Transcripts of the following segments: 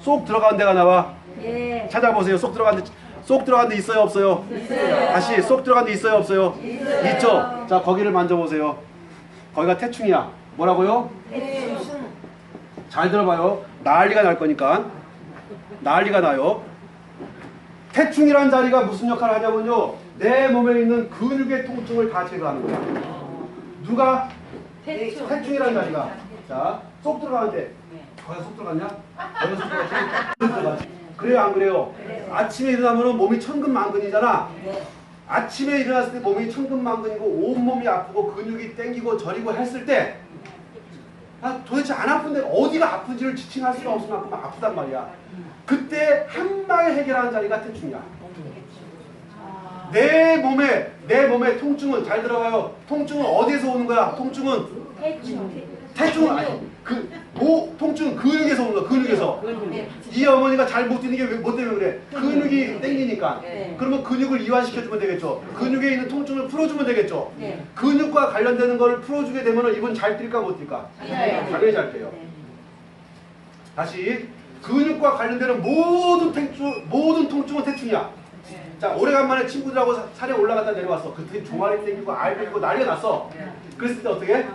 쏙 들어간 데가 나와. 예. 찾아보세요. 쏙 들어간 데, 쏙 들어간 데 있어요, 없어요? 다시 쏙 들어간 데 있어요, 없어요? 있죠. 자, 거기를 만져보세요. 거기가 태충이야. 뭐라고요? 잘 들어봐요. 난리가 날 거니까. 난리가 나요. 태충이란 자리가 무슨 역할을 하냐면요. 내 몸에 있는 근육의 통증을 다 제거하는 거야. 누가? 태충. 태충이란 자리가. 자, 쏙 들어가는데. 거기 쏙 들어갔냐? 거기 쏙 들어갔지? 들어갔지? 그래요, 안 그래요? 아침에 일어나면 몸이 천근만근이잖아. 아침에 일어났을 때 몸이 천근만근이고 온몸이 아프고 근육이 땡기고 저리고 했을 때 아, 도대체 안 아픈데 어디가 아픈지를 지칭할 수가 없을 만큼 아프단 말이야. 그때 한 방에 해결하는 자리가 태충이야. 내 몸에 내 몸의 통증은 잘 들어가요. 통증은 어디에서 오는 거야? 통증은 태충. 태충은 아니 그 뭐 통증은 근육에서 오는 거야. 근육에서. 이 어머니가 잘 못 뛰는 게 뭐 때문에 그래? 근육이 땡기니까. 네. 그러면 근육을 이완시켜주면 되겠죠. 근육에 있는 통증을 풀어주면 되겠죠. 네. 근육과 관련되는 거를 풀어주게 되면 이분 잘 뛸까 못 뛸까? 네. 당연히 잘 뛰어요. 다시 근육과 관련되는 모든 통증, 모든 통증은 태충이야. 자 오래간만에 친구들하고 사- 산에 올라갔다 내려왔어. 그때 종아리 땡기고 알 땡기고 난리가 났어. 그랬을 때 어떻게?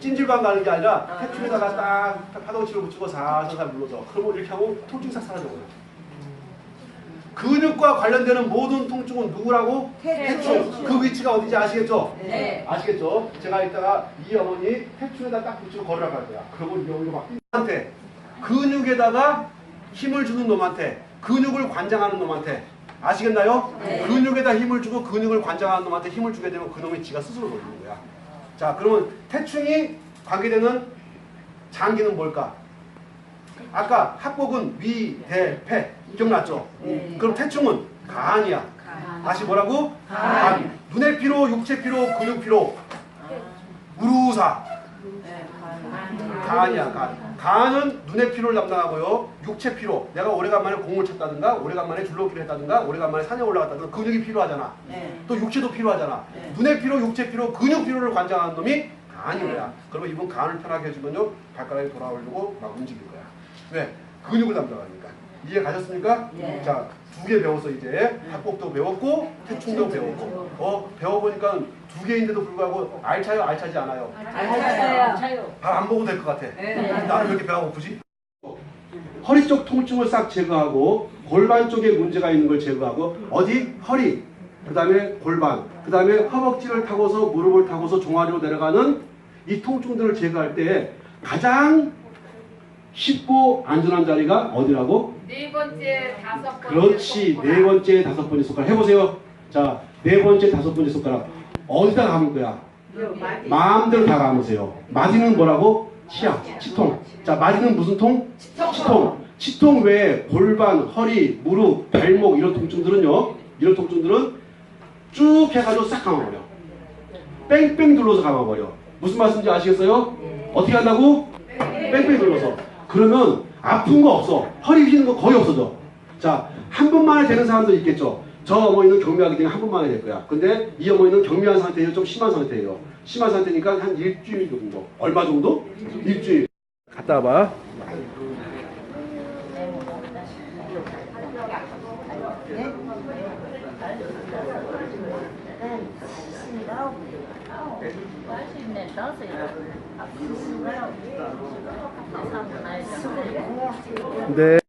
찜질방 가는 게 아니라 태충에다가 딱 파동치를 붙이고 살살 눌러줘. 그러면 이렇게 하고 통증 싹 사라져버려. 근육과 관련되는 모든 통증은 누구라고? 태충. 그 위치가 어딘지 아시겠죠? 네. 아시겠죠? 제가 이따가 이 어머니 태충에다 딱 붙이고 걸으라고 할 거야. 그러면 여기로 막 놈한테 근육에다가 힘을 주는 놈한테 근육을 관장하는 놈한테 아시겠나요? 네. 근육에다 힘을 주고 근육을 관장하는 놈한테 힘을 주게 되면 그놈이 지가 스스로 놀리는 거야. 자, 그러면 태충이 관계되는 장기는 뭘까? 아까 합곡은 위, 대, 폐 기억났죠? 네. 그럼 태충은 간이야. 다시 뭐라고? 간. 눈의 피로, 육체 피로, 근육 피로. 우루사. 간이야, 간. 간은 눈의 피로를 담당하고요. 육체 피로. 내가 오래간만에 공을 쳤다든가, 오래간만에 줄넘기를 했다든가, 오래간만에 산에 올라갔다든가, 근육이 필요하잖아. 또 육체도 필요하잖아. 눈의 피로, 육체 피로, 근육 피로를 관장하는 놈이 간인 거야. 그러면 이분 간을 편하게 해주면요, 발가락이 돌아오려고 막 움직일 거야. 왜? 근육을 담당하니까. 이해 가셨습니까? 네. 자, 두 개 배웠어 이제. 합곡도 배웠고, 태충도 배웠고. 어, 배워보니까 두 개인데도 불구하고 알차요, 알차지 않아요? 알차요. 밥 안 먹어도 될 것 같아. 네. 나는 왜 이렇게 배가 고프지? 허리 쪽 통증을 싹 제거하고 골반 쪽에 문제가 있는 걸 제거하고 어디? 허리 그 다음에 골반 그 다음에 허벅지를 타고서 무릎을 타고서 종아리로 내려가는 이 통증들을 제거할 때 가장 쉽고 안전한 자리가 어디라고? 네 번째, 다섯 번째. 그렇지 손가락. 네 번째 다섯 번째 손가락 해보세요 자 네 번째 다섯 번째 손가락 어디다 감을 거야? 마음대로 다 감으세요. 마디는 뭐라고? 치아, 치통. 자, 마디는 무슨 통? 치통. 치통 외에 골반, 허리, 무릎, 발목 이런 통증들은요. 이런 통증들은 쭉 해가지고 싹 감아버려. 뺑뺑 눌러서 감아버려. 무슨 말씀인지 아시겠어요? 어떻게 한다고? 뺑뺑 눌러서. 그러면 아픈 거 없어. 허리 휘는 거 거의 없어져. 자, 한 번만에 되는 사람도 있겠죠. 저 어머니는 경미하기 때문에 한 번만에 될 거야. 근데 이 어머니는 경미한 상태예요. 좀 심한 상태예요. 심한 상태니까 한 일주일 정도. 얼마 정도? 일주일. 갔다 와봐. 네.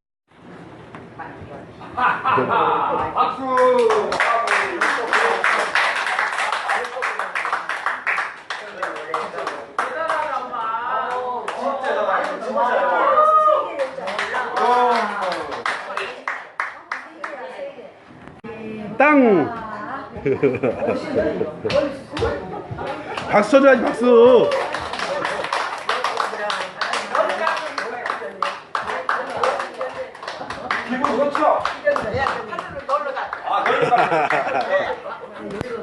땅. 박수 쳐줘야지 박수. 그렇죠. 예, 판을 놀러 갔다. 아, 놀러 갔다.